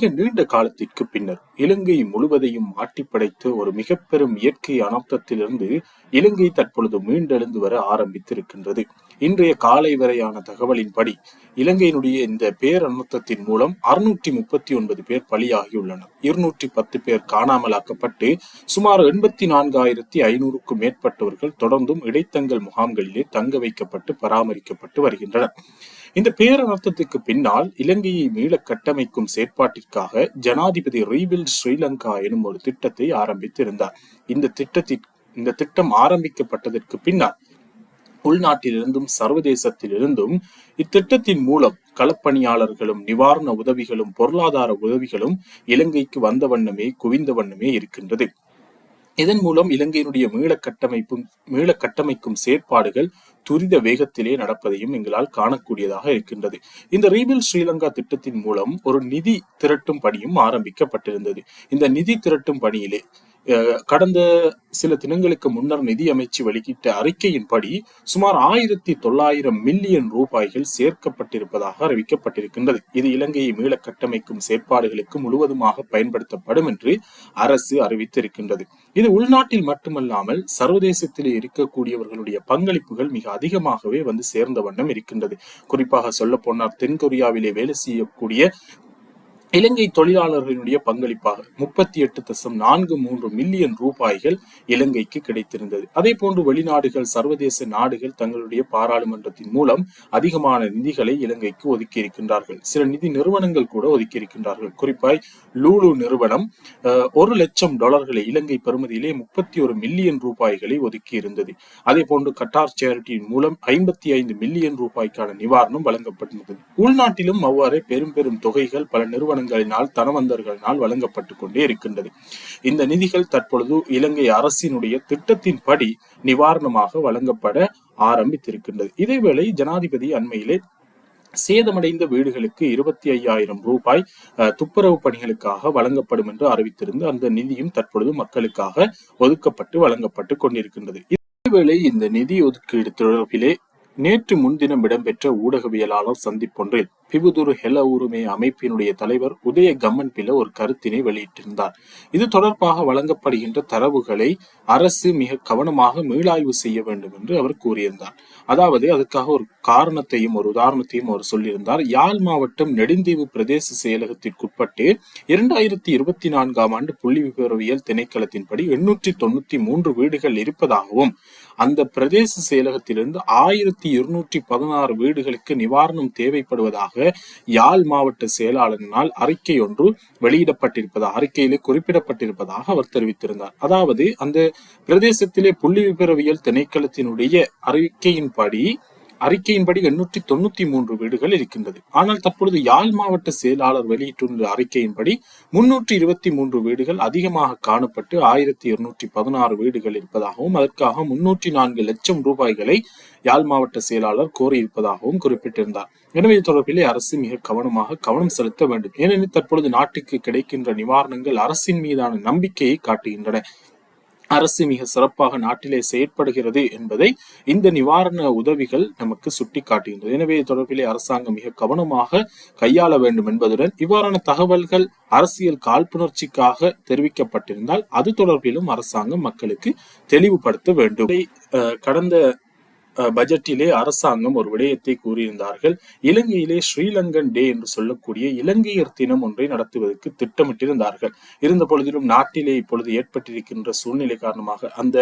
மிக நீண்ட காலத்திற்கு பின்னர் இலங்கை முழுவதையும் ஆட்டிப்படைத்த ஒரு மிக பெரும் இயற்கை அனர்த்தத்திலிருந்து இலங்கை தற்பொழுது மீண்டெழுந்து வர ஆரம்பித்திருக்கின்றது. இன்றைய காலை வரையான தகவலின்படி இலங்கையினுடைய இந்த பேரனர்த்தத்தின் மூலம் அறுநூற்றி முப்பத்தி ஒன்பது பேர் பலியாகியுள்ளனர். இருநூற்றி பத்து பேர் காணாமலாக்கப்பட்டு சுமார் எண்பத்தி நான்காயிரத்தி ஐநூறுக்கும் மேற்பட்டவர்கள் தொடர்ந்தும் இடைத்தங்கல் முகாம்களிலே தங்க வைக்கப்பட்டு பராமரிக்கப்பட்டு வருகின்றனர். இந்த பேரனர்த்தத்துக்கு பின்னால் இலங்கையை மீள கட்டமைக்கும் செயற்பாட்டிற்காக ஜனாதிபதி ரீபில்ட் ஸ்ரீலங்கா எனும் ஒரு திட்டத்தை ஆரம்பித்திருந்தார். இந்த திட்டத்திற்கு இந்த திட்டம் ஆரம்பிக்கப்பட்டதற்கு பின்னால் உள்நாட்டிலிருந்தும் சர்வதேசத்திலிருந்தும் இத்திட்டத்தின் மூலம் களப்பணியாளர்களும் நிவாரண உதவிகளும் பொருளாதார உதவிகளும் இலங்கைக்கு வந்த வண்ணமே குவிந்த வண்ணமே இருக்கின்றது. இதன் மூலம் இலங்கையினுடைய மீள கட்டமைப்பும் மீள கட்டமைக்கும் செயற்பாடுகள் துரித வேகத்திலே நடப்பதையும் எங்களால் காணக்கூடியதாக இருக்கின்றது. இந்த ரீபில் ஸ்ரீலங்கா திட்டத்தின் மூலம் ஒரு நிதி திரட்டும் பணியும் ஆரம்பிக்கப்பட்டிருந்தது. இந்த நிதி திரட்டும் பணியிலே கடந்த சில தினங்களுக்கு முன்னர் நிதி அமைச்சு வெளியிட்ட அறிக்கையின்படி சுமார் ஆயிரத்தி தொள்ளாயிரம் மில்லியன் ரூபாய்கள் சேர்க்கப்பட்டிருப்பதாக அறிவிக்கப்பட்டிருக்கின்றது. இது இலங்கையை மீள கட்டமைக்கும் செயற்பாடுகளுக்கு முழுவதுமாக பயன்படுத்தப்படும் என்று அரசு அறிவித்திருக்கின்றது. இது உள்நாட்டில் மட்டுமல்லாமல் சர்வதேசத்திலே இருக்கக்கூடியவர்களுடைய பங்களிப்புகள் மிக அதிகமாகவே வந்து சேர்ந்த வண்ணம் இருக்கின்றது. குறிப்பாக சொல்ல போனால் தென்கொரியாவிலே வேலை செய்யக்கூடிய இலங்கை தொழிலாளர்களுடைய பங்களிப்பாக முப்பத்தி எட்டு தசம் நான்கு மூன்று மில்லியன் ரூபாய்கள் இலங்கைக்கு கிடைத்திருந்தது. அதே போன்று வெளிநாடுகள் சர்வதேச நாடுகள் தங்களுடைய பாராளுமன்றத்தின் மூலம் அதிகமான நிதிகளை இலங்கைக்கு ஒதுக்கி இருக்கின்றார்கள் சில நிதி நிறுவனங்கள் கூட ஒதுக்கி இருக்கின்றார்கள் குறிப்பாய் லூலு நிறுவனம் ஒரு லட்சம் டாலர்களை இலங்கை பெறுமதியிலே முப்பத்தி ஒரு மில்லியன் ரூபாய்களை ஒதுக்கி இருந்தது அதே போன்று கட்டார் சேரிட்டியின் மூலம் ஐம்பத்தி ஐந்து மில்லியன் ரூபாய்க்கான நிவாரணம் வழங்கப்பட்டிருந்தது. உள்நாட்டிலும் அவ்வாறே பெரும் பெரும் தொகைகள் பல நிறுவன நிறுவனங்களினால் தனவந்தர்களினால் வழங்கப்பட்டு கொண்டே இருக்கின்றது. இந்த நிதிகள் தற்பொழுது இலங்கை அரசினுடைய திட்டத்தின்படி நிவாரணமாக வழங்கப்பட ஆரம்பித்திருக்கின்றது. இதேவேளை ஜனாதிபதி அண்மையிலே சேதமடைந்த வீடுகளுக்கு இருபத்தி ஐயாயிரம் ரூபாய் துப்புரவு பணிகளுக்காக வழங்கப்படும் என்று அறிவித்திருந்து அந்த நிதியும் தற்பொழுது மக்களுக்காக ஒதுக்கப்பட்டு வழங்கப்பட்டு கொண்டிருக்கின்றது. இதேவேளை இந்த நிதி ஒதுக்கீடு தொடர்பிலே நேற்று முன்தினம் இடம்பெற்ற ஊடகவியலாளர் சந்திப்பொன்றில் பிபுதுரு ஹெல உரிமை அமைப்பினுடைய தலைவர் உதய கம்மன் பில ஒரு கருத்தினை வெளியிட்டிருந்தார். இது தொடர்பாக வழங்கப்படுகின்ற தரவுகளை அரசு மிக கவனமாக மீளாய்வு செய்ய வேண்டும் என்று அவர் கூறியிருந்தார். அதாவது அதுக்காக ஒரு காரணத்தையும் ஒரு உதாரணத்தையும் அவர் சொல்லியிருந்தார். யாழ் மாவட்டம் நெடுந்தீவு பிரதேச செயலகத்திற்குட்பட்டு இரண்டாயிரத்தி இருபத்தி நான்காம் ஆண்டு புள்ளி விவரவியல் திணைக்களத்தின்படி எண்ணூற்றி தொண்ணூத்தி மூன்று வீடுகள் இருப்பதாகவும் அந்த பிரதேச செயலகத்திலிருந்து ஆயிரத்தி இருநூற்றி பதினாறு வீடுகளுக்கு நிவாரணம் தேவைப்படுவதாக யாழ் மாவட்ட செயலாளரினால் அறிக்கை ஒன்று வெளியிடப்பட்டிருப்பதாக அறிக்கையிலே குறிப்பிடப்பட்டிருப்பதாக அவர் தெரிவித்திருந்தார். அதாவது அந்த பிரதேசத்திலே புள்ளி விபரவியல் திணைக்களத்தினுடைய அறிக்கையின்படி அறிக்கையின்படி எண்ணூற்றி தொண்ணூத்தி மூன்று வீடுகள் இருக்கின்றது. ஆனால் தற்பொழுது யாழ் மாவட்ட செயலாளர் வெளியிட்டுள்ள அறிக்கையின்படி முன்னூற்றி இருபத்தி மூன்று வீடுகள் அதிகமாக காணப்பட்டு ஆயிரத்தி இருநூற்றி பதினாறு வீடுகள் இருப்பதாகவும் அதற்காக முன்னூற்றி நான்கு லட்சம் ரூபாய்களை யாழ் மாவட்ட செயலாளர் கோரியிருப்பதாகவும் குறிப்பிட்டிருந்தார். எனவே இது தொடர்பிலே அரசு மிக கவனமாக கவனம் செலுத்த வேண்டும். ஏனெனில் தற்பொழுது நாட்டுக்கு கிடைக்கின்ற நிவாரணங்கள் அரசின் மீதான நம்பிக்கையை காட்டுகின்றன. அரசு மிக சிறப்பாக நாட்டிலே செயற்படுகிறது என்பதை இந்த நிவாரண உதவிகள் நமக்கு சுட்டி காட்டுகின்றது எனவே தொடர்பிலே அரசாங்கம் மிக கவனமாக கையாள வேண்டும் என்பதுடன் இவ்வாறான தகவல்கள் அரசியல் காழ்ப்புணர்ச்சிக்காக தெரிவிக்கப்பட்டிருந்தால் அது தொடர்பிலும் அரசாங்கம் மக்களுக்கு தெளிவுபடுத்த வேண்டும். கடந்த பட்ஜெட்டிலே அரசாங்கம் ஒரு விடயத்தை கூறியிருந்தார்கள். இலங்கையிலே ஸ்ரீலங்கன் டே என்று சொல்லக்கூடிய இலங்கையர் தினம் ஒன்றை நடத்துவதற்கு திட்டமிட்டிருந்தார்கள். இருந்த பொழுதிலும் நாட்டிலே இப்பொழுது ஏற்பட்டிருக்கின்ற சூழ்நிலை காரணமாக அந்த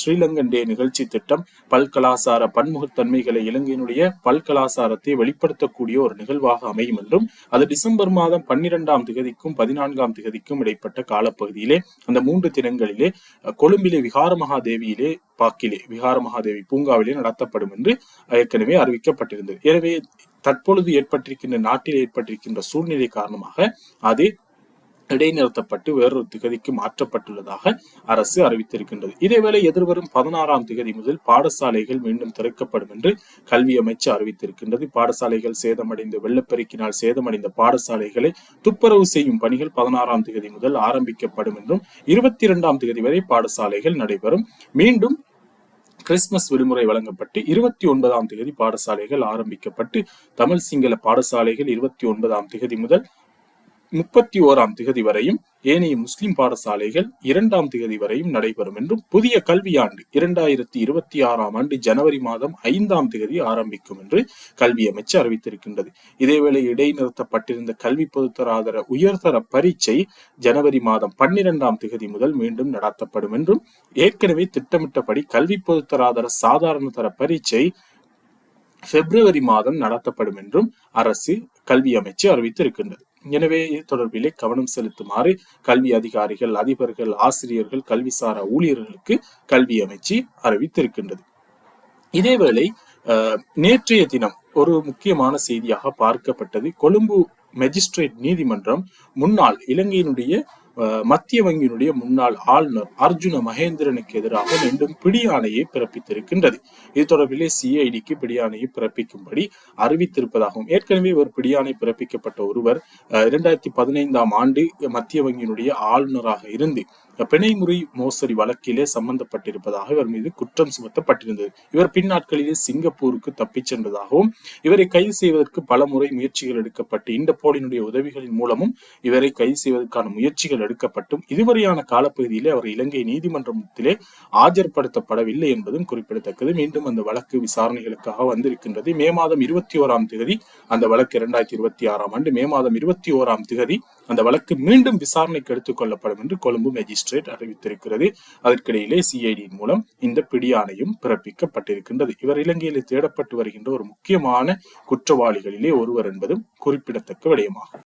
ஸ்ரீலங்கன் டே நிகழ்ச்சி திட்டம் பல்கலாசார பன்முகத்தன்மைகளை இலங்கையினுடைய பல்கலாசாரத்தை வெளிப்படுத்தக்கூடிய ஒரு நிகழ்வாக அமையும் என்றும் அது டிசம்பர் மாதம் பன்னிரெண்டாம் திகதிக்கும் பதினான்காம் திகதிக்கும் இடைப்பட்ட காலப்பகுதியிலே அந்த மூன்று தினங்களிலே கொழும்பிலே விகார மகாதேவியிலே பாக்கிலே விகார மகாதேவி பூங்காவிலே நடத்தப்படும் என்று ஏற்கனவே அறிவிக்கப்பட்டிருந்தது. எனவே தற்பொழுது ஏற்பட்டிருக்கின்ற நாட்டில் ஏற்பட்டிருக்கின்ற சூழ்நிலை காரணமாக அது இடைநிறுத்தப்பட்டு வேறொரு திகதிக்கு மாற்றப்பட்டுள்ளதாக அரசு அறிவித்திருக்கின்றது. இதேவேளை எதிர்வரும் பதினாறாம் திகதி முதல் பாடசாலைகள் மீண்டும் திறக்கப்படும் என்று கல்வி அமைச்சு அறிவித்திருக்கின்றது. பாடசாலைகள் சேதமடைந்த வெள்ளப்பெருக்கினால் சேதமடைந்த பாடசாலைகளை துப்புரவு செய்யும் பணிகள் பதினாறாம் திகதி முதல் ஆரம்பிக்கப்படும் என்றும் இருபத்தி இரண்டாம் திகதி வரை பாடசாலைகள் நடைபெறும். மீண்டும் கிறிஸ்துமஸ் விடுமுறை வழங்கப்பட்டு இருபத்தி ஒன்பதாம் தேதி பாடசாலைகள் ஆரம்பிக்கப்பட்டு தமிழ் சிங்கள பாடசாலைகள் இருபத்தி ஒன்பதாம் தேதி முதல் முப்பத்தி ஓராம் திகதி வரையும் ஏனைய முஸ்லிம் பாடசாலைகள் இரண்டாம் திகதி வரையும் நடைபெறும் என்றும் புதிய கல்வியாண்டு இரண்டாயிரத்தி இருபத்தி ஆறாம் ஆண்டு ஜனவரி மாதம் ஐந்தாம் திகதி ஆரம்பிக்கும் என்று கல்வி அமைச்சு அறிவித்திருக்கின்றது. இதேவேளை இடைநிறுத்தப்பட்டிருந்த கல்வி பொதுத்தராதர உயர்தர பரீட்சை ஜனவரி மாதம் பன்னிரெண்டாம் திகதி முதல் மீண்டும் நடத்தப்படும் என்றும் ஏற்கனவே திட்டமிட்டபடி கல்வி பொதுத்தராதர சாதாரண தர பரீட்சை பிப்ரவரி மாதம் நடத்தப்படும் என்றும் அரசு கல்வி அமைச்சு அறிவித்திருக்கின்றது. எனவே இது தொடர்பிலே கவனம் செலுத்துமாறு கல்வி அதிகாரிகள் அதிபர்கள் ஆசிரியர்கள் கல்விசாரா ஊழியர்களுக்கு கல்வி அமைச்சு அறிவித்திருக்கின்றது. இதேவேளை நேற்றைய தினம் ஒரு முக்கியமான செய்தியாக பார்க்கப்பட்டது. கொழும்பு மெஜிஸ்ட்ரேட் நீதிமன்றம் முன்னாள் இலங்கையினுடைய மத்திய வங்கியினுடைய முன்னாள் ஆளுநர் அர்ஜுன மகேந்திரனுக்கு எதிராக மீண்டும் பிடியாணையை பிறப்பித்திருக்கின்றது. இது தொடர்பிலே சிஐடிக்கு பிடியாணையை பிறப்பிக்கும்படி அறிவித்திருப்பதாகவும் ஏற்கனவே ஒரு பிடியாணை பிறப்பிக்கப்பட்ட ஒருவர் இரண்டாயிரத்தி பதினைந்தாம் ஆண்டு மத்திய வங்கியினுடைய ஆளுநராக இருந்து பிணைமுறை மோசடி வழக்கிலே சம்பந்தப்பட்டிருப்பதாக இவர் மீது குற்றம் சுமத்தப்பட்டிருந்தது. இவர் பின்னாட்களிலே சிங்கப்பூருக்கு தப்பிச் சென்றதாகவும் இவரை கைது செய்வதற்கு பல முறை முயற்சிகள் எடுக்கப்பட்டு இண்டபோலினுடைய உதவிகளின் மூலமும் இவரை கைது செய்வதற்கான முயற்சிகள் எடுக்கப்பட்டும் இதுவரையான காலப்பகுதியிலே அவர் இலங்கை நீதிமன்றத்திலே ஆஜர்படுத்தப்படவில்லை என்பதும் குறிப்பிடத்தக்கது. மீண்டும் அந்த வழக்கு விசாரணைகளுக்காக வந்திருக்கின்றது. மே மாதம் இருபத்தி ஓராம் தேதி அந்த வழக்கு இரண்டாயிரத்தி இருபத்தி ஆறாம் ஆண்டு மே மாதம் இருபத்தி ஓராம் தேதி அந்த வழக்கு மீண்டும் விசாரணைக்கு எடுத்துக் கொள்ளப்படும் என்று கொழும்பு மேஜிஸ்ட்ரேட் அறிவித்திருக்கிறது. அதற்கிடையிலே சிஐடியின் மூலம் இந்த பிடியாணையும் பிறப்பிக்கப்பட்டிருக்கின்றது. இவர் இலங்கையில் தேடப்பட்டு வருகின்ற ஒரு முக்கியமான குற்றவாளிகளிலே ஒருவர் என்பதும் குறிப்பிடத்தக்க விடயமாகும்.